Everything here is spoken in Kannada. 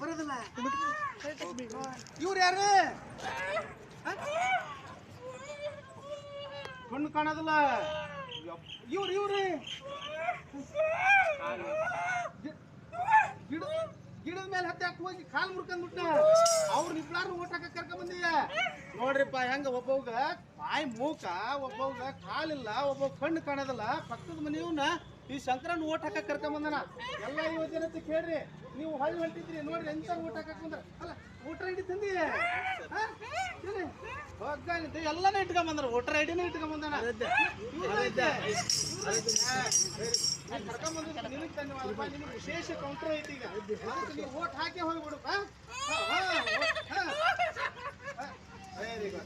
ಬರೋದಿಲ್ಲ. ಇವ್ರು ಯಾರು? ಕಣ್ಣು ಕಾಣೋದಿಲ್ಲ. ಇವ್ರು, ಇವ್ರಿ. ಗಿಡ ಗಿಡದ ಮೇಲೆ ಹತ್ತಿ ಹಾಕಿ ಹೋಗಿ ಕಾಲ್ ಮುರ್ಕೊಂಡ್ಬಿಟ್ಟ ಅವ್ರ ಇಬ್ಬರು ಓಟ್ ಹಾಕಕ್ ಕರ್ಕೊಂಡ್ ಬಂದೀಯ ನೋಡ್ರಿಪ್ಪ ಹೆಂಗ ಒಬ್ಬವ್ಗ ಬಾಯಿ ಮೂಕ ಒಬ್ಬವ್ಗ ಕಾಲಿಲ್ಲ ಒಬ್ಬ ಕಣ್ಣು ಕಾಣೋದಿಲ್ಲ. ಪಕ್ಕದ ಮನೆಯವನ್ನ ಈ ಶಂಕರನ್ ಓಟ್ ಹಾಕಕ್ ಕರ್ಕೊಂಡ್ ಬಂದನ ಎಲ್ಲ ಯುವಜನತೆ ಕೇಳ್ರಿ ನೀವು ಹಳ್ಳಿ ಹೊಂಟಿದ್ರಿ ನೋಡ್ರಿ ಎಂತ ಓಟ್ ಹಾಕಕ್ ಬಂದ್ರ. ಅಲ್ಲ ವೋಟರ್ ಐಡಿ ತಂದಿ? ಎಲ್ಲಾನು ಇಟ್ಕೊಂಬಂದ್ರ ಊಟರ್ ವೋಟರ್ ಐಡಿನೇ ಕರ್ಕೊಂಬಂದ್ರೆ ಬಂದನ ಕರ್ಕೊಂಡ್ ಬಂದಿದ್ದು ನಿನಗ್ ಧನ್ಯವಾದಪ್ಪ. ನಿನಗ್ ವಿಶೇಷ ಕೌಂಟರ್ ಐತಿ ಈಗ. ಅದಕ್ಕೆ ನೀವು ವೋಟ್ ಹಾಕಿ ಹೋಗ್ಬಿಡು ವೆರಿ